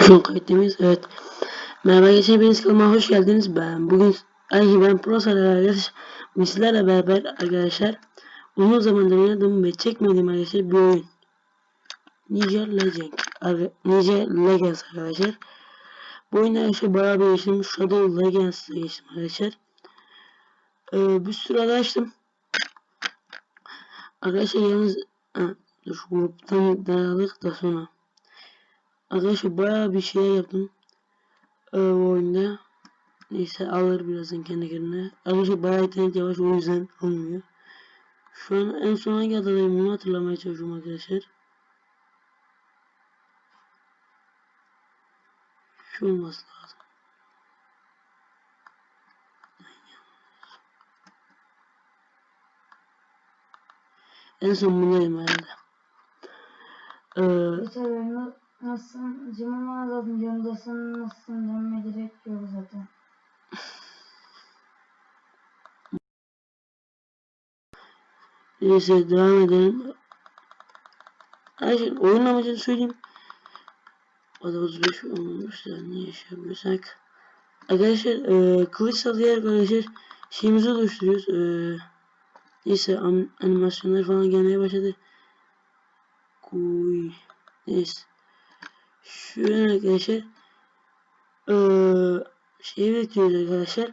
Kayıttayız. Evet. Merhaba gençler. Hepiniz kanalıma hoş geldiniz. Ben bugün Ay ben Prosa arkadaşlar. Bugün sizlerle beraber arkadaşlar uzun zamandır oynadığım ve çekmediğim arkadaşlar bir oyun. Niger Legend. Niger Legends arkadaşlar. Bu oyunu arkadaşlar bayağı geçtim. Shadow Legends'a geçtim arkadaşlar. Ee, bir sürü açtım. Arkadaşlar yalnız ha, dur gruptan dağıldık da sonra. Arkadaşlar bayağı bir şey yaptım. Ee, bu oyunda. Neyse alır birazdan kendi kendine. Arkadaşlar bayağı internet yavaş o yüzden olmuyor. Şu an en son hangi adadayım onu hatırlamaya çalışıyorum arkadaşlar. Şu olması lazım. En son bundayım herhalde. Ee, nasılsın? Cimama azaldım yanındasın nasılsın dememe gerek yok zaten. Neyse devam edelim. Arkadaşlar oyun amacını söyleyeyim. O da 35 olmuş da niye şey yapıyorsak. Arkadaşlar e, kılıç sallayarak arkadaşlar şeyimizi oluşturuyoruz. E, neyse an, animasyonlar falan gelmeye başladı. Kuy. Neyse. Şöyle arkadaşlar. E, şeyi bekliyoruz arkadaşlar.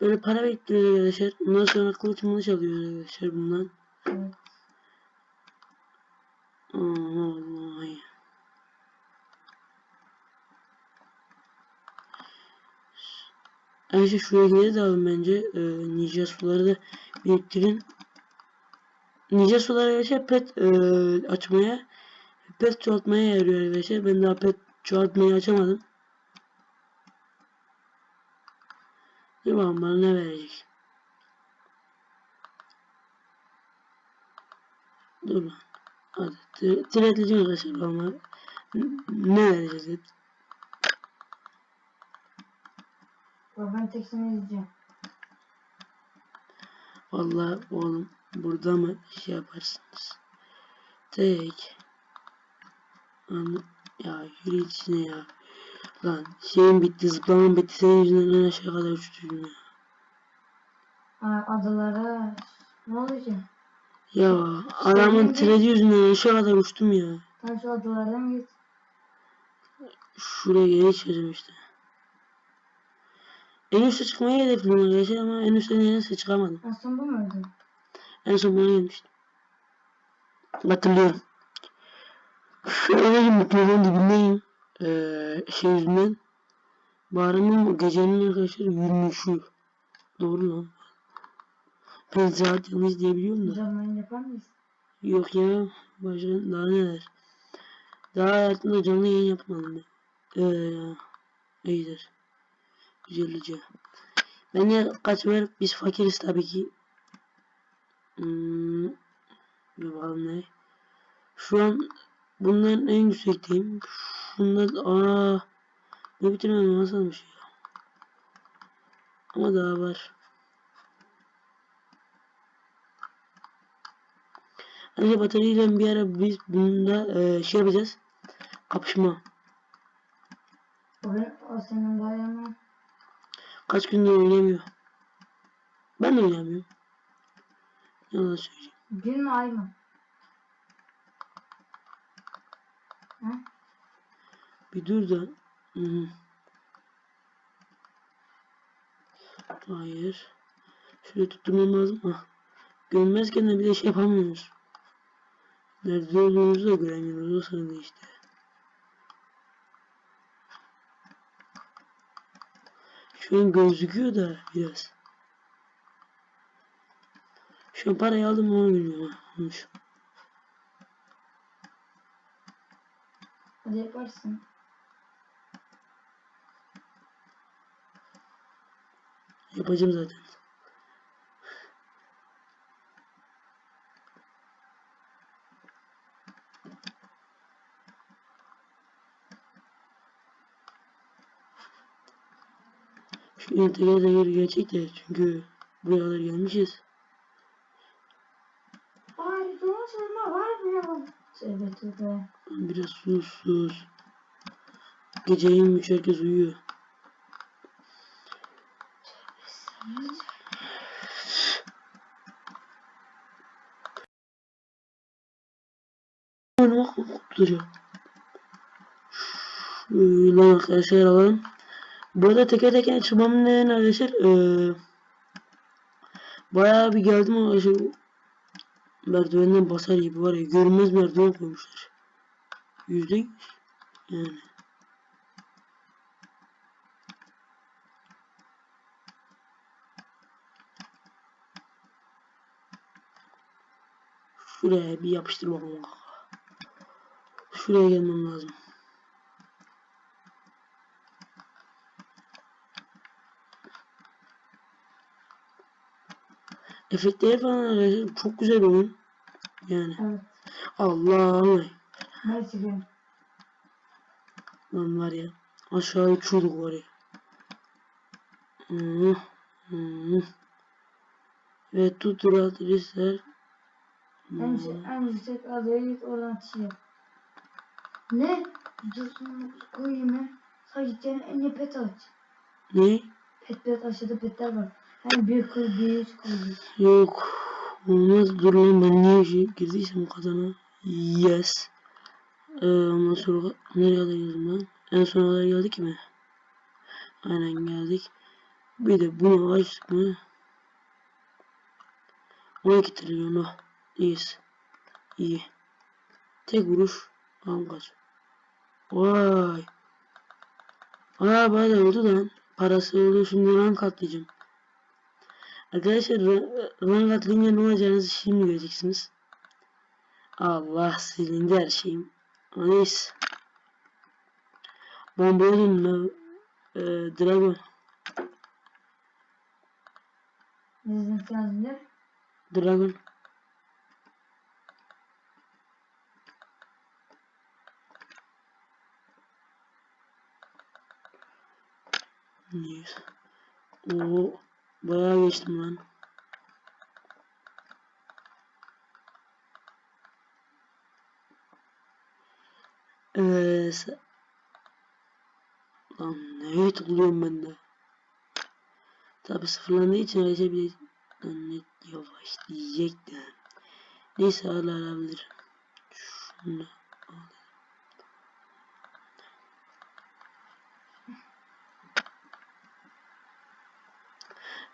Böyle para bekliyoruz arkadaşlar. Ondan sonra kılıç mılıç alıyoruz arkadaşlar bundan. Allah Ayrıca şuraya de alın bence. Ee, nice suları da biriktirin. Nice sular arkadaşlar pet e, açmaya pet çoğaltmaya yarıyor arkadaşlar. Ben daha pet çoğaltmayı açamadım. Bakalım bana ne verecek. Dur lan. Hadi. Tiretleyeceğim arkadaşlar ama ne vereceğiz? Bak ben tek seni izleyeceğim. Vallahi oğlum burada mı şey yaparsınız? Tek. Ya yürü içine ya. Lan şeyim bitti zıplamam bitti senin yüzünden en aşağı kadar uçtum ya. Adalara ne oldu ki? Ya adamın tredi yüzünden aşağı kadar uçtum ya. Tam şu adalara mı git? Şuraya geri çıkacağım işte. En üstte çıkmayı hedefliyorum arkadaşlar ama en üstte nedense çıkamadım. En son bu muydu? En son buna gelmiştim. Hatırlıyorum. Şöyle mikrofonun dibindeyim. Ee, şey yüzünden. Bağrımın gecenin arkadaşlar yürümüşü. Doğru lan. Ben saat yanlış diyebiliyorum da. Canlı yapar mıyız? Yok ya. Başka daha neler. Daha hayatımda canlı yayın yapmadım ben. Ee, iyidir. Güzelce. Ben de kaç ver? Biz fakiriz tabii ki. Hmm, bir bakalım ne. Şu an bunların en yüksekteyim. Şunlar aa ne bitirmem nasılmış ya. Ama daha var. Hani bataryayla bir ara biz bunda e, şey yapacağız. Kapışma. O, senin dayanma. Kaç gündür oynamıyor. Ben de oynamıyorum. Yalan söyleyeyim. Gün mü ay mı? Ha? Bir dur da. Hayır. Şöyle tutturmam lazım. Ah. Görmezken de bir de şey yapamıyoruz. Nerede olduğumuzu da göremiyoruz. O sırada işte. Şu an gözüküyor da biraz. Şu an parayı aldım onu bilmiyorum. Olmuş. Hadi yaparsın. Yapacağım zaten. Şu integrate geri gerçek de çünkü buraya kadar gelmişiz. Ay dolaşma var mı ya? Evet evet. Biraz sus sus. Gece 23 herkes uyuyor. Oynamak kurtulacak. Şöyle arkadaşlar alalım. Bu arada teker teker açılmam neden arkadaşlar eee bayağı bir geldim arkadaşlar. Merdivenden basar gibi var ya görünmez merdiven koymuşlar. Yüzde yüz. Yani. Şuraya bir yapıştır bakalım. Şuraya gelmem lazım. Efektleri falan arkadaşlar çok güzel oyun. Yani Evet. Allah Ne çıkıyorum? lan var ya aşağı uçuyorduk var ya. Hmm, hmm. Ve tut rahat riskler. En, şey- en yüksek adaya git oradan yap. Ne? 199 koyayım ya. Sadece gideceğin en iyi pet aç. Ne? Pet pet aşağıda petler var. Hani bir koy bir yüz koy. Yok. Olmaz dur lan ben niye şey girdiysem kadına. Yes. Ee, ondan sonra nereye kadar geldim lan? En sona kadar geldik mi? Aynen geldik. Bir de bunu açtık mı? 12 trilyon o. İyiyiz. İyi. Tek vuruş. Al kaç. Vay. Aa bayağı oldu lan. Parası oldu şimdi rank atlayacağım. Arkadaşlar ra- rank atlayınca ne olacağınızı şimdi göreceksiniz. Allah silindi her şeyim. Neyse. Bombaya döndüm. Ee, Dragon. Dragon. Neyse. Oo, bayağı geçtim lan. Ee, lan ne tıklıyorum ben de. Tabi sıfırlandığı için Recep bile lan yavaş diyecektim. Neyse hala alabilirim. Şunu al.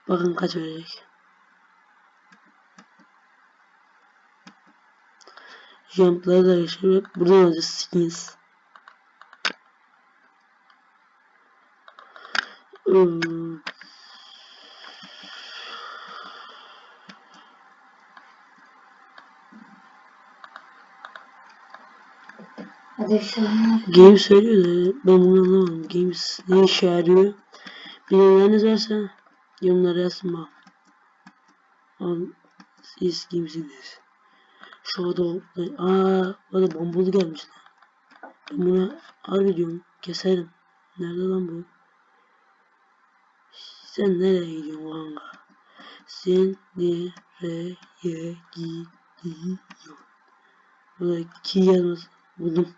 Bakın kaç verecek. Jump'ları da yaşıyor. Buradan alacağız skins. Hmm. Games söylüyor da ben bunu anlamadım. Games ne işe yarıyor? Bilenleriniz varsa yorumlara yazın bak. Al siz kimsiniz? Şu adam aa o da bombolu gelmiş lan. Ben buna harbi diyorum keserim. Nerede lan bu? Sen nereye gidiyorsun kanka? Sen nereye gidiyorsun? Burada iki yazması buldum.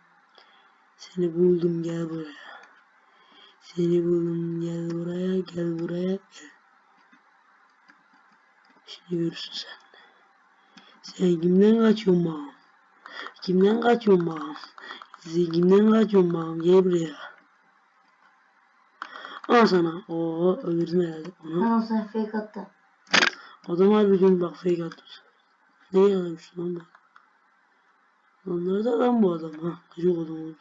Seni buldum gel buraya. Seni buldum gel buraya gel buraya gel. Şimdi görürsün sen. Sen kimden kaçıyorsun bağım? Kimden kaçıyorsun bağım? Sen kimden kaçıyorsun bağım? Gel buraya. Al sana. Oo öldürdüm herhalde onu. Ben o sana fake attım. Adam harbi diyorum bak fake attı. Ne yazmış lan bu? Onlar da adam bu adam ha. Gıcık adam oldu.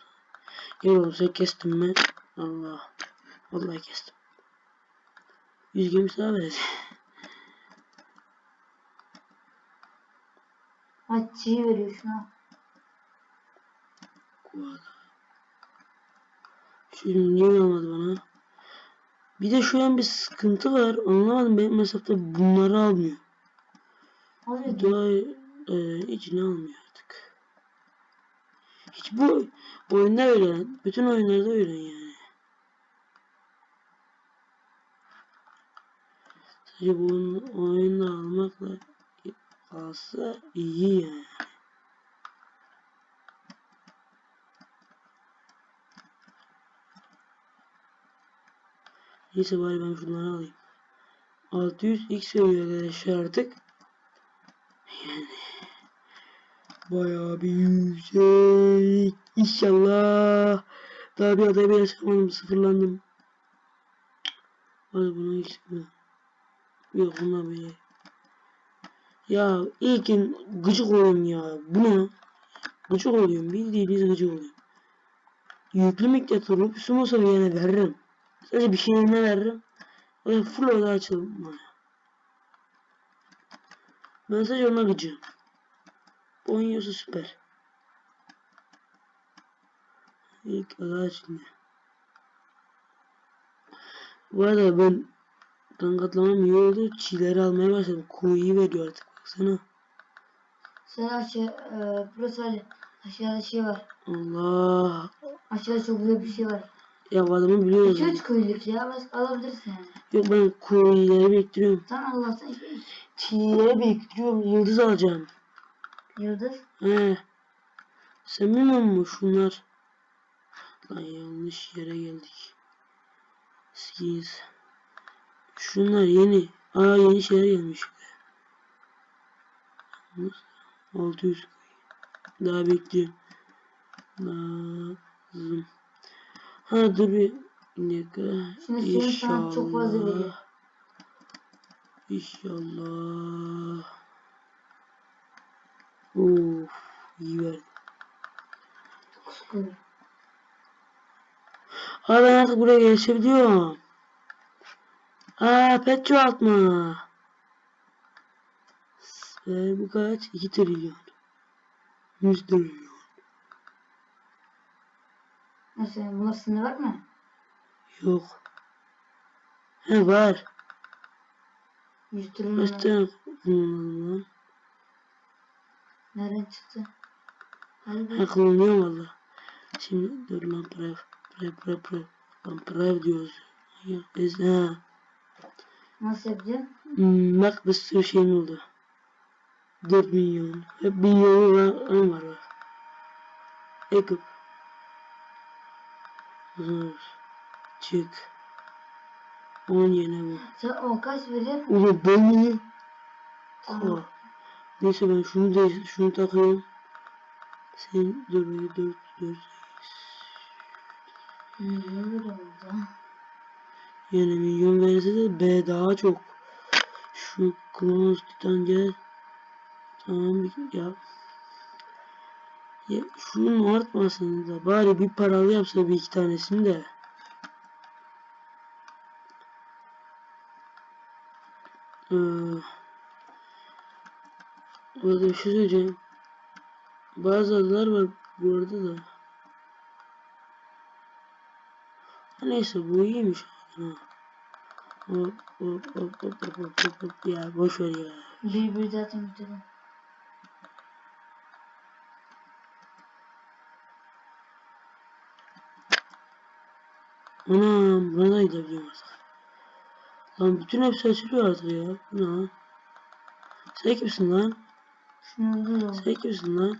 Gel oğlum sen kestin mi? Allah. Vallahi kestim. Yüz gemisi daha verdi. Aç çiğ veriyor şuna. Şimdi niye gelmedi bana? Bir de şu an bir sıkıntı var. Anlamadım benim hesapta bunları almıyor. Hadi Daha e, içine almıyor artık. Hiç bu oyunda öyle. Bütün oyunlarda öyle yani. Sadece bu oyun- oyunu almakla kalsa iyi yani. Neyse bari ben şunları alayım. 600 x veriyor arkadaşlar artık. Yani bayağı bir yüksek. İnşallah. Daha bir adaya bile çıkamadım. Sıfırlandım. Hadi bunu eksik mi? Yok bunlar böyle. Ya ilkin gıcık oyun ya. Bu ne? Gıcık oluyorum. Bildiğiniz gıcık oluyorum. Yüklü miktarda olsa yine veririm. Sadece bir şeyine veririm. Öyle full oda açılma. Ben sadece ona gıcığım. Oynuyorsa süper. İlk oda açıldı. Bu arada ben tankatlamam iyi oldu. Çiğleri almaya başladım. Kuğuyu veriyor artık baksana. Sen aşağı, e, burası Ali. Aşağıda şey var. Allah. Aşağıda çok güzel bir şey var. Ya bu adamı biliyoruz. 2-3 köylük ya. Bas alabilirsin yani. Yok ben kuğuları biriktiriyorum. Sen Allah'tan iki- Çiğleri biriktiriyorum. Yıldız alacağım. Yıldız. He. Sen bilmiyor musun şunlar? Lan yanlış yere geldik. Skins. Şunlar yeni. Aa yeni şeyler gelmiş. Yalnız 600 daha bekliyorum. Lazım. Ha dur bir dakika. Şimdi sana çok fazla veriyor. İnşallah. Of iyi verdi. Çok sıkıyor. Aa ben artık buraya geçebiliyorum. Aa pet çoğaltma. Ve bu kaç? 2 trilyon. 100 trilyon. Nasıl? Bunlar sınır var mı? Yok. He var. 100 trilyon. Kaç tane kullanalım lan? Nereden çıktı? Kullanıyorum valla. Şimdi dur lan prev. Prev prev prev. Lan prev diyoruz. Ez, ha. Nasıl yapacağım? Hmm, bak bir sürü şeyim oldu. 4 milyon. Hep milyonu var, an var bak. Ekip. Zor. Çık. 10 yene bu. Sen o kaç? Ulan ben mi? Tamam. Neyse ben şunu da şunu takıyorum. Sen dur bir 4 4 Milyon veriyor ya. Yani milyon verirse de B daha çok. Şu Kronos Titan gel. Tamam ya. Ya şunun artmasın da bari bir paralı yapsa bir iki tanesini de. Ee, orada bir şey söyleyeceğim. Bazı adalar var bu arada da. Neyse bu iyiymiş. Ha. Hop hop hop hop hop hop hop ya boş ver ya. Bir bir zaten bitirdim. Anam buna da gidebiliyorum artık. Lan bütün hepsi açılıyor artık ya. Bu ne? Sen kimsin lan? Sen kimsin lan?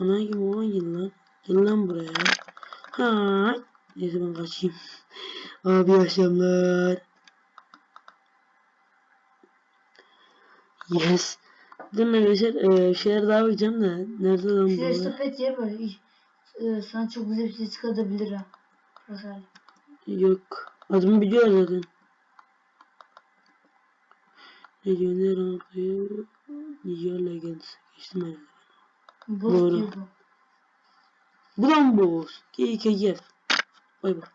Ana kim o hangi lan? Gel lan buraya. Ha. Neyse ben kaçayım. Abi akşamlar. Yes. Dur eee, bir şeyler daha bakacağım da. Nerede lan Şuraya bunlar? sepet yer var. E, Sana çok güzel bir şey çıkartabilir ha. Ali. Yok. Adımı biliyor zaten. Legioner Rampa'yı Niger Legends. Geçtim herhalde. Boş Doğru. diyor bu. Bu da mı boss? KKF. Bay bay.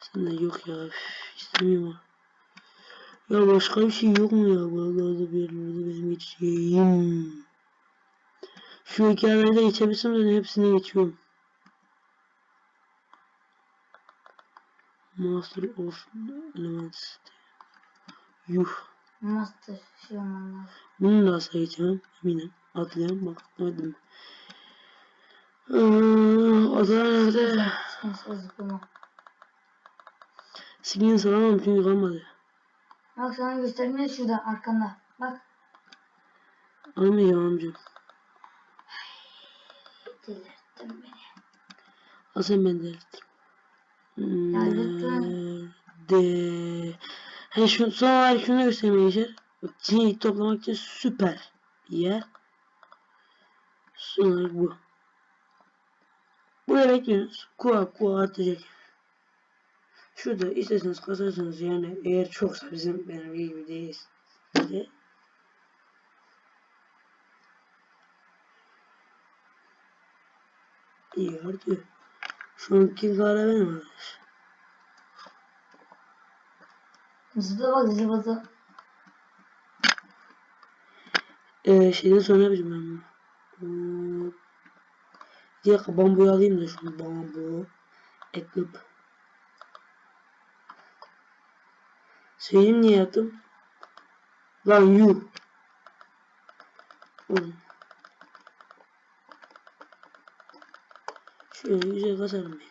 Sen de yok ya. Üf, istemiyorum. Ya başka bir şey yok mu ya? Vallahi bir yerlerde benim geçeceğim. Şu hikayelerde geçebilsem de hepsine geçiyorum. Master of Elements. Yuh. Master şey olman lazım. Bunu da geçemem. Eminim. Atlayalım bak. Ee, Adalar nerede? Sigin salamam çünkü kalmadı. Bak sana göstermeye şurada arkanda. Bak. Almayacağım amcam. Delirttin beni. Hasan Menderes. Ya Nerede? He şu son olarak şunu göstermeye geçer. Bak C'yi toplamak için süper bir yer. Son olarak bu. Buraya bekliyorsunuz. Kuva kuva atacak. Şurada isterseniz kasarsanız yani eğer çoksa bizim benim gibi değil. De. İyi artık. Şu anki kara benim arkadaş. Zıpla bak zıpla. Ee, şeyden sonra yapacağım ben bunu. Hmm. Bir dakika bambuyu alayım da şunu bambu. Eklip. Söyleyeyim niye yaptım? Lan yuh. Oğlum. Şöyle güzel kasarım ben.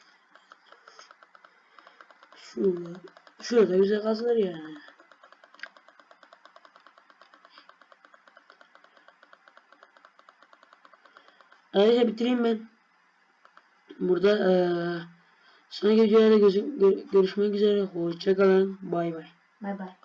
Şurada. Güzel kasılır yani. Arkadaşlar bitireyim ben. Burada eee sonraki videolarda görüşmek üzere. Hoşçakalın. Bay bay. Bay bay.